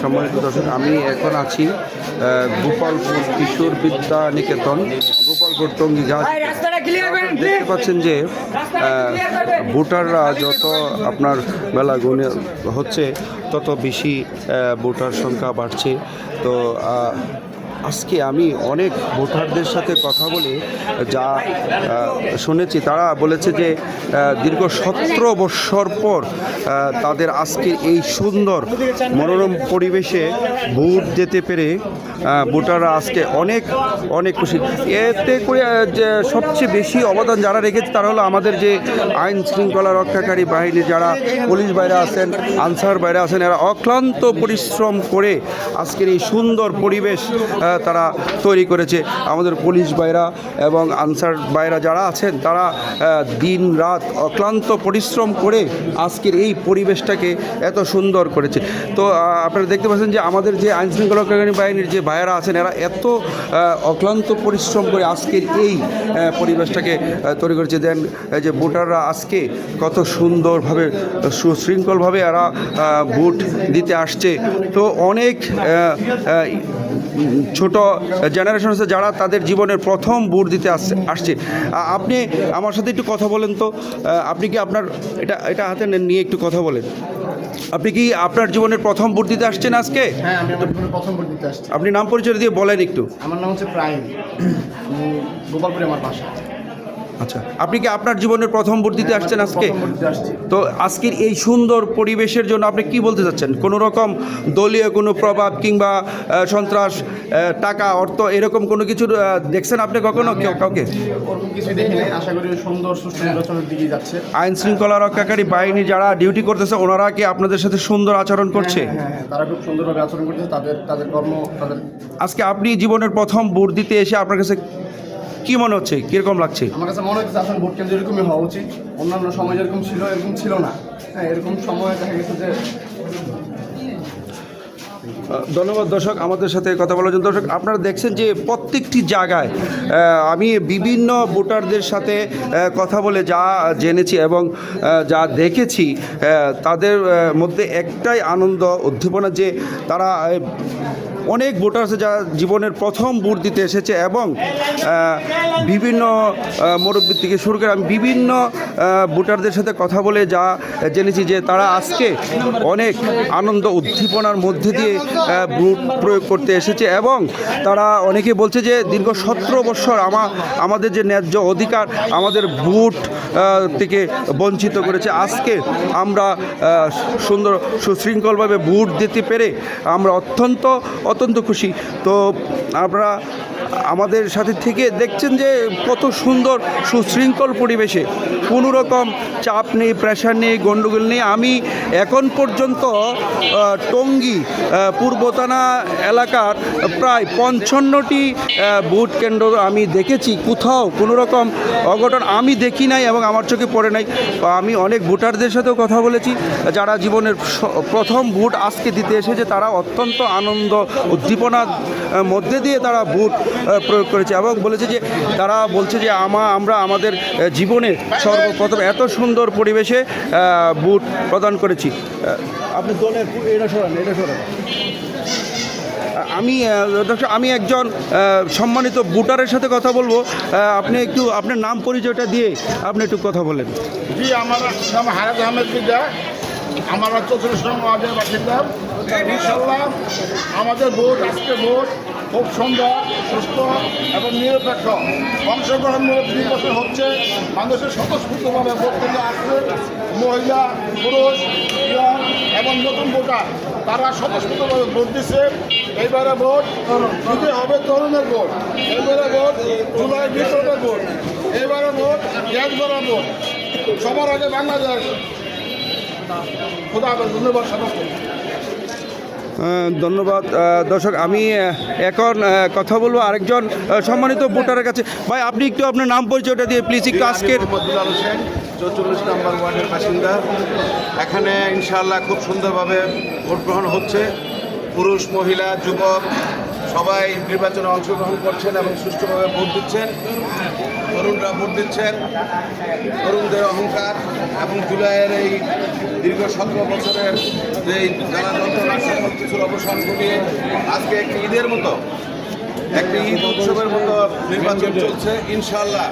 সম্মানিত দর্শক আমি এখন আছি গোপালপুর কিশোর বিদ্যা নিকেতন গোপালপুর টঙ্গি যা দেখতে পাচ্ছেন যে ভোটাররা যত আপনার বেলা গুণে হচ্ছে তত বেশি ভোটার সংখ্যা বাড়ছে। তো আজকে আমি অনেক ভোটারদের সাথে কথা বলে, যা শুনেছি। তারা বলেছে যে দীর্ঘ সতেরো বৎসর পর তাদের আজকে এই সুন্দর মনোরম পরিবেশে ভোট যেতে পেরে ভোটাররা আজকে অনেক অনেক খুশি। এতে করে যে সবচেয়ে বেশি অবদান যারা রেখেছে, তারা হলো আমাদের যে আইন শৃঙ্খলা রক্ষাকারী বাহিনী, যারা পুলিশ বাইরে আছেন, আনসার বাইরে আছেন, এরা অক্লান্ত পরিশ্রম করে আজকের এই সুন্দর পরিবেশ তারা তৈরি করেছে। আমাদের পুলিশ বাইরা এবং আনসার বাইরা যারা আছেন, তারা দিন রাত অক্লান্ত পরিশ্রম করে আজকের এই পরিবেশটাকে এত সুন্দর করেছে। তো আপনারা দেখতে পাচ্ছেন যে আমাদের যে আইন শৃঙ্খলা রক্ষাকারী বাহিনীর যে ভাইয়েরা আছেন, এরা এত অক্লান্ত পরিশ্রম করে আজকের এই পরিবেশটাকে তৈরি করেছে। দেন যে ভোটাররা আজকে কত সুন্দরভাবে, সুশৃঙ্খলভাবে এরা ভোট দিতে আসছে। তো অনেক ছোট জেনারেশন আছে যারা তাদের জীবনের প্রথম ভোট দিতে আসছে আসছে। আপনি আমার সাথে একটু কথা বলেন তো। আপনি কি আপনার এটা এটা হাতে নিয়ে একটু কথা বলেন। আপনি কি আপনার জীবনের প্রথম ভোট দিতে আসছেন আজকে? হ্যাঁ আমি আমার জীবনে প্রথম ভোট দিতে আসছি। আপনি নাম পরিচয় দিয়ে বলেন একটু। আমার নাম হচ্ছে প্রাইম। গোপালপুরে আমার বাসা। আচ্ছা আপনি কি আপনার জীবনের প্রথম ভোট দিতে আসছেন আজকে? তো আজকের এই সুন্দর পরিবেশের জন্য আপনি কি বলতে চাচ্ছেন? কোনো রকম দলীয় কোনো প্রভাব কিংবা সন্ত্রাস টাকা অর্থ এরকম কোনো কিছু দেখছেন আপনি কখনো কেউ কাউকে? আইন শৃঙ্খলা রক্ষাকারী বাহিনী যারা ডিউটি করতেছে ওনারা কি আপনাদের সাথে সুন্দর আচরণ করছে? হ্যাঁ হ্যাঁ তারা খুব সুন্দরভাবে আচরণ করতেছে। তাদের তাদের কর্ম তাদের আজকে আপনি জীবনের প্রথম ভোট দিতে এসে আপনার কাছে কি মনে হচ্ছে? কীরকম লাগছে? আমার কাছে মনে হচ্ছে আসলে ভোট কেন্দ্র এরকমই হওয়া উচিত। অন্যান্য সময় যেরকম ছিল এরকম ছিল না। হ্যাঁ এরকম সময় দেখা গেছে যে ধন্যবাদ দর্শক আমাদের সাথে কথা বলার জন্য। দর্শক আপনারা দেখছেন যে প্রত্যেকটি জায়গায় আমি বিভিন্ন ভোটারদের সাথে কথা বলে যা জেনেছি এবং যা দেখেছি তাদের মধ্যে একটাই আনন্দ উদ্দীপনা যে তারা অনেক ভোটার আছে যারা জীবনের প্রথম ভোট দিতে এসেছে এবং বিভিন্ন মুরব্বী থেকে শুরু করে আমি বিভিন্ন ভোটারদের সাথে কথা বলে যা জেনেছি যে তারা আজকে অনেক আনন্দ উদ্দীপনার মধ্যে দিয়ে ভোট প্রয়োগ করতে এসেছে এবং তারা অনেকে বলছে যে দীর্ঘ সতেরো বছর আমা, আমাদের যে ন্যায্য অধিকার, আমাদের ভোট থেকে বঞ্চিত করেছে। আজকে আমরা সুন্দর সুশৃঙ্খলভাবে ভোট দিতে পেরে আমরা অত্যন্ত অত্যন্ত খুশি। তো আমরা আমাদের সাথে থেকে দেখছেন যে কত সুন্দর সুশৃঙ্খল পরিবেশে। কোনো রকম চাপ নেই প্রেশার নেই গণ্ডগোল নেই। আমি এখন পর্যন্ত টঙ্গী আহ, পূর্ব থানা এলাকার প্রায় পঞ্চান্নটি ভোট কেন্দ্র আমি দেখেছি। কোথাও কোনো রকম অঘটন আমি দেখি নাই এবং আমার চোখে পড়ে নাই। আমি অনেক ভোটারদের সাথেও কথা বলেছি। যারা জীবনের প্রথম ভোট আজকে দিতে এসেছে তারা অত্যন্ত আনন্দ উদ্দীপনার মধ্যে দিয়ে তারা ভোট প্রয়োগ করেছে এবং বলেছে যে তারা বলছে যে আমা আমরা আমাদের জীবনে সর্বপ্রথম এত সুন্দর পরিবেশে বুট প্রদান করেছি। আপনি দলের এটা সরান এটা সরান। আমি আমি একজন সম্মানিত ভোটারের সাথে কথা বলব। আপনি একটু আপনার নাম পরিচয়টা দিয়ে আপনি একটু কথা বলেন। জি, আমার নাম হারাজ আহমেদ বিদ্যা। আমার চৌত্রিশ নং ওয়ার্ডের বাসিন্দা। ইনশাল্লাহ আমাদের ভোট আজকে ভোট খুব সুন্দর সুস্থ এবং নিরপেক্ষ। অংশগ্রহণমূলক নির্বাচন হচ্ছে মানুষের স্বতঃস্ফূর্তভাবে কেন্দ্রে আসছে মহিলা পুরুষ এবং নতুন ভোটার। তারা স্বতঃস্ফূর্তভাবে ভোট দিচ্ছে। এইবারে ভোট দিতে হবে তরুণের ভোট। এইবারে ভোট জুলাই বিপ্লবের ভোট। এইবারে ভোট গ্যাস ভোট। সবার আগে বাংলাদেশ। খোদা ধন্যবাদ আহ, ধন্যবাদ। দর্শক আমি এখন কথা বলব আরেকজন সম্মানিত ভোটারের কাছে। ভাই আপনি একটু আপনার নাম পরিচয়টা দিয়ে প্লিজ একটু আজকের চৌচল্লিশ নম্বর ওয়ার্ডের বাসিন্দা। এখানে ইনশাআল্লাহ খুব সুন্দরভাবে ভোট গ্রহণ হচ্ছে। পুরুষ মহিলা যুবক সবাই নির্বাচনে অংশগ্রহণ করছেন এবং সুষ্ঠুভাবে ভোট দিচ্ছেন। তরুণরা ভোট দিচ্ছেন। তরুণদের অহংকার এবং জুলাইয়ের এই দীর্ঘ সতেরো বছরের যে জ্বালা যন্ত্রণা সকল কিছুর অবসান ঘটিয়ে আজকে একটি ঈদের মতো, একটি ঈদ উৎসবের মতো নির্বাচন চলছে। ইনশাল্লাহ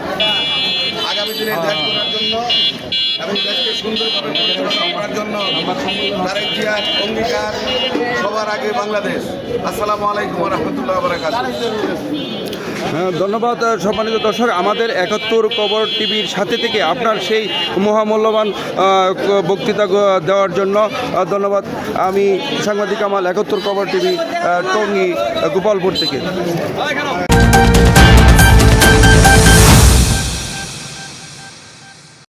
আগামী দিনে দেশ করার জন্য এবং দেশকে সুন্দরভাবে পরিচালনা করার জন্য তারেক জিয়ার অঙ্গীকার সবার আগে বাংলাদেশ। আসসালামু আলাইকুম রহমতুল্লাহ বারাকাত ধন্যবাদ সম্মানিত দর্শক। আমাদের একাত্তর কবর টিভির সাথে থেকে আপনার সেই মহামূল্যবান বক্তৃতা দেওয়ার জন্য ধন্যবাদ। আমি সাংবাদিক আমাল একাত্তর কবর টিভি টঙ্গি গোপালপুর থেকে।